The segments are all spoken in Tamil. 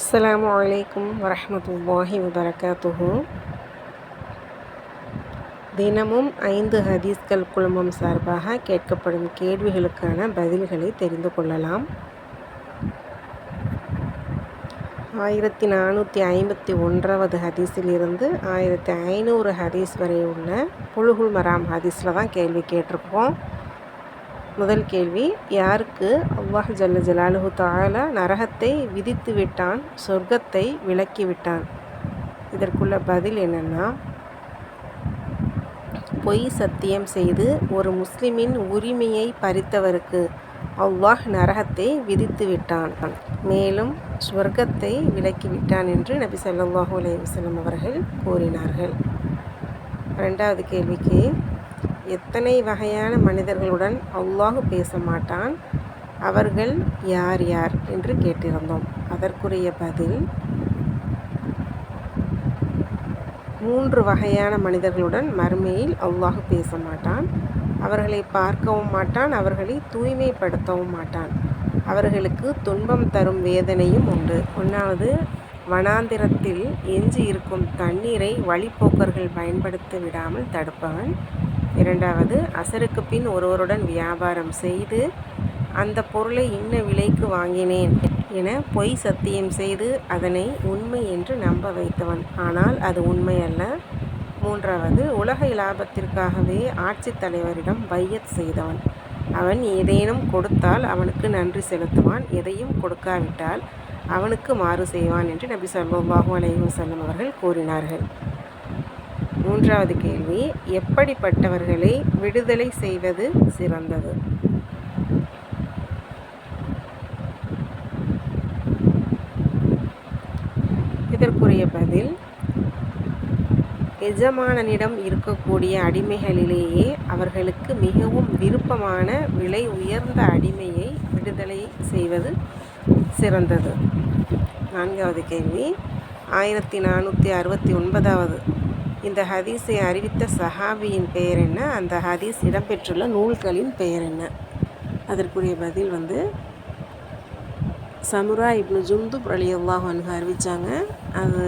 அஸ்ஸலாமு அலைக்கும் வரமத்துல்லாஹி வபரகாத்துஹு. தினமும் ஐந்து ஹதீஸ்கள் குழுமம் சார்பாக கேட்கப்படும் கேள்விகளுக்கான பதில்களை தெரிந்து கொள்ளலாம். ஆயிரத்தி நானூற்றி ஐம்பத்தி ஒன்றாவது ஹதீஸிலிருந்து ஆயிரத்தி ஐநூறு ஹதீஸ் வரை உள்ள புழுகுல் மராம் ஹதீஸில் தான் கேள்வி கேட்டிருப்போம் முதல் கேள்வி யாருக்கு அல்லாஹ் ஜல்ல ஜலாலுஹு தாலா நரகத்தை விதித்து விட்டான் சொர்க்கத்தை விலக்கி விட்டான்? இதற்குள்ள பதில் என்னென்னா பொய் சத்தியம் செய்து ஒரு முஸ்லிமின் உரிமையை பறித்தவருக்கு அவ்வாஹ் நரகத்தை விதித்து விட்டான். மேலும் ஸ்வர்க்கத்தை விலக்கி விட்டான் என்று நபி சல்லாஹூ அலைவசலம் அவர்கள் கூறினார்கள். ரெண்டாவது கேள்விக்கு எத்தனை வகையான மனிதர்களுடன் அல்லாஹ் பேச மாட்டான்? அவர்கள் யார் யார் என்று கேட்டிருந்தோம். அதற்குரிய பதில் மூன்று வகையான மனிதர்களுடன் மறுமையில் அல்லாஹ் பேச மாட்டான். அவர்களை பார்க்கவும் மாட்டான் அவர்களை தூய்மைப்படுத்தவும் மாட்டான். அவர்களுக்கு துன்பம் தரும் வேதனையும் உண்டு. ஒன்றாவது வனாந்திரத்தில் எஞ்சி இருக்கும் தண்ணீரை வழிப்போக்கர்கள் பயன்படுத்த விடாமல் தடுப்பவன் இரண்டாவது அசருக்கு பின் ஒருவருடன் வியாபாரம் செய்து அந்த பொருளை இன்ன விலைக்கு வாங்கினேன் என பொய் சத்தியம் செய்து அதனை உண்மை என்று நம்ப வைத்தவன். ஆனால் அது உண்மை அல்ல மூன்றாவது உலக லாபத்திற்காகவே ஆட்சித் தலைவரிடம் பையத் செய்தவன். அவன் ஏதேனும் கொடுத்தால் அவனுக்கு நன்றி செலுத்துவான். எதையும் கொடுக்காவிட்டால் அவனுக்கு மாறு செய்வான் என்று நபி ஸல்லல்லாஹு அலைஹி செல்லும் அவர்கள் கூறினார்கள். மூன்றாவது கேள்வி எப்படிப்பட்டவர்களை விடுதலை செய்வது சிறந்தது? இதற்குரிய பதில் எஜமானனிடம் இருக்கக்கூடிய அடிமைகளிலேயே அவர்களுக்கு மிகவும் விருப்பமான விலை உயர்ந்த அடிமையை விடுதலை செய்வது சிறந்தது. நான்காவது கேள்வி ஆயிரத்தி நானூற்றி அறுபத்தி ஒன்பதாவது இந்த ஹதீஸை அறிவித்த சஹாபியின் பெயர் என்ன? அந்த ஹதீஸ் இடம்பெற்றுள்ள நூல்களின் பெயர் என்ன? அதற்குரிய பதில் வந்து சமுரா இப்னு ஜுந்து அலி அன்ஹு அறிவித்தாங்க அது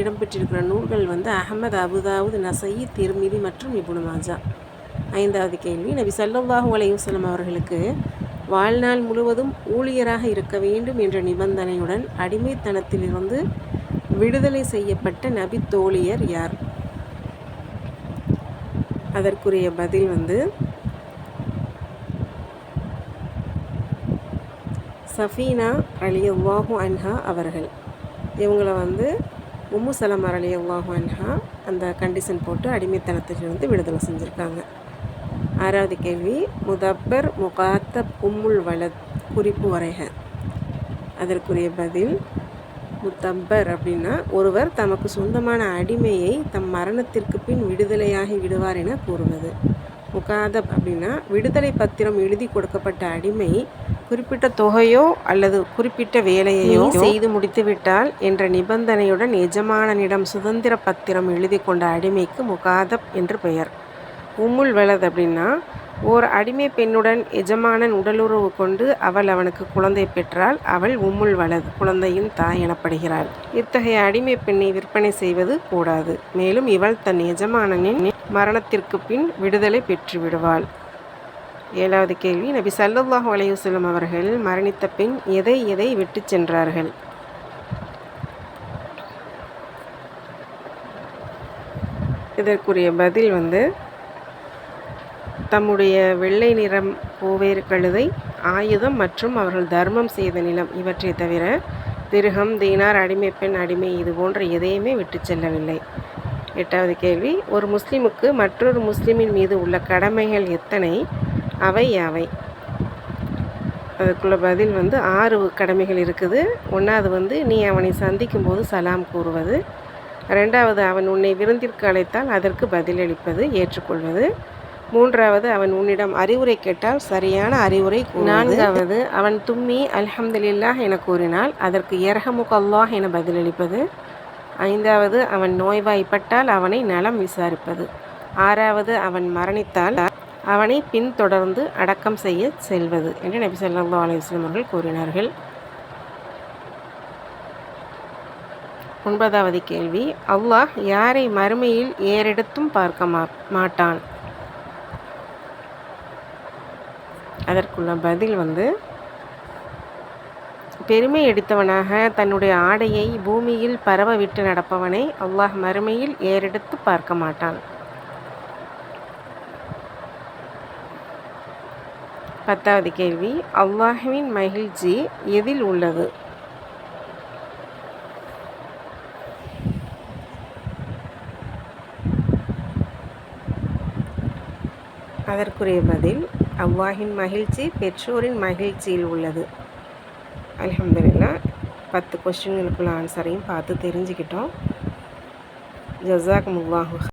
இடம்பெற்றிருக்கிற நூல்கள் வந்து அகமது அபுதாவுத் நசை திருமிதி மற்றும் இப்னு மாஜா. ஐந்தாவது கேள்வி. நபி சல்லாஹூ அலையுசலம் அவர்களுக்கு வாழ்நாள் முழுவதும் ஊழியராக இருக்க வேண்டும் என்ற நிபந்தனையுடன் அடிமைத்தனத்திலிருந்து விடுதலை செய்யப்பட்ட நபி தோழியர் யார்? அதற்குரிய பதில் வந்து சஃபீனா அலி அல்லாஹு அன்ஹா அவர்கள். இவங்கள வந்து உம்மு சலமர் அலி அல்லாஹு அன்ஹா அந்த கண்டிஷன் போட்டு அடிமைத்தனத்திலிருந்து விடுதலை செஞ்சுருக்காங்க. ஆறாவது கேள்வி முதப்பர் முகாத்தப் உம்முல் வலத் குறிப்பு வரைக. அதற்குரிய பதில் முத்தப்பர் அப்படின்னா ஒருவர் தமக்கு சொந்தமான அடிமையை தம் மரணத்திற்கு பின் விடுதலையாகி விடுவார் என கூறுவது. முகாதப் அப்படின்னா விடுதலை பத்திரம் எழுதி கொடுக்கப்பட்ட அடிமை குறிப்பிட்ட தொகையோ அல்லது குறிப்பிட்ட வேலையையோ செய்து முடித்துவிட்டால் என்ற நிபந்தனையுடன் எஜமானனிடம் சுதந்திர பத்திரம் எழுதி கொண்ட அடிமைக்கு முகாதப் என்று பெயர். உம்முல் வலது அப்படின்னா ஓர் அடிமை பெண்ணுடன் எஜமானன் உடலுறவு கொண்டு அவள் அவனுக்கு குழந்தை பெற்றால் அவள் உம்முள் வலது குழந்தையின் தாய் எனப்படுகிறாள். இத்தகைய அடிமை பெண்ணை விற்பனை செய்வது கூடாது. மேலும் இவள் தன் எஜமானனின் மரணத்திற்கு பின் விடுதலை பெற்று விடுவாள் ஏழாவது கேள்வி. நபி சல்லுல்லாஹு அலையுசல்லம் அவர்கள் மரணித்த பின் எதை எதை விட்டு சென்றார்கள்? இதற்குரிய பதில் வந்து தம்முடைய வெள்ளை நிறம் கோவேறு கழுதை ஆயுதம் மற்றும் அவர்கள் தர்மம் செய்த நிலம் இவற்றை தவிர திருகம் தீனார் அடிமை பெண் அடிமை இது போன்ற எதையுமே விட்டு செல்லவில்லை. எட்டாவது கேள்வி ஒரு முஸ்லிமுக்கு மற்றொரு முஸ்லிமின் மீது உள்ள கடமைகள் எத்தனை? அவை யாவை? அதுக்குள்ள பதில் வந்து ஆறு கடமைகள் இருக்குது. ஒன்றாவது வந்து நீ அவனை சந்திக்கும் போது சலாம் கூறுவது. ரெண்டாவது அவன் உன்னை விருந்திற்கு அழைத்தால் அதற்கு பதிலளிப்பது ஏற்றுக்கொள்வது. மூன்றாவது அவன் உன்னிடம் அறிவுரை கேட்டால் சரியான அறிவுரை நான்காவது அவன் தும்மி அல்ஹம்துலில்லாஹ் என கூறினால் அதற்கு எரஹமுக் அல்லாஹ் என பதிலளிப்பது. ஐந்தாவது அவன் நோய்வாய்ப்பட்டால் அவனை நலம் விசாரிப்பது. ஆறாவது அவன் மரணித்தால் அவனை பின்தொடர்ந்து அடக்கம் செய்ய செல்வது என்று நபி சொல்லா அலுவலம் அவர்கள் கூறினார்கள். ஒன்பதாவது கேள்வி அல்லாஹ் யாரை மறுமையில் ஏறெடுத்தும் பார்க்க மா மாட்டான்? அதற்குள்ள பதில் வந்து பெருமை எடுத்தவனாக தன்னுடைய ஆடையை பூமியில் பரவ விட்டு நடப்பவனை அல்லாஹ் மறுமையில் ஏறெடுத்து பார்க்க மாட்டான். பத்தாவது கேள்வி அல்லாஹுவின் மகிழ்ச்சி எதில் உள்ளது? அதற்குரிய பதில் அவ்வாஹின் மகிழ்ச்சி பெற்றோரின் மகிழ்ச்சியில் உள்ளது. அலமதுல்லா பத்து கொஸ்டின்களுக்குள்ள ஆன்சரையும் பார்த்து தெரிஞ்சுக்கிட்டோம். ஜசாக் முல்லாஹு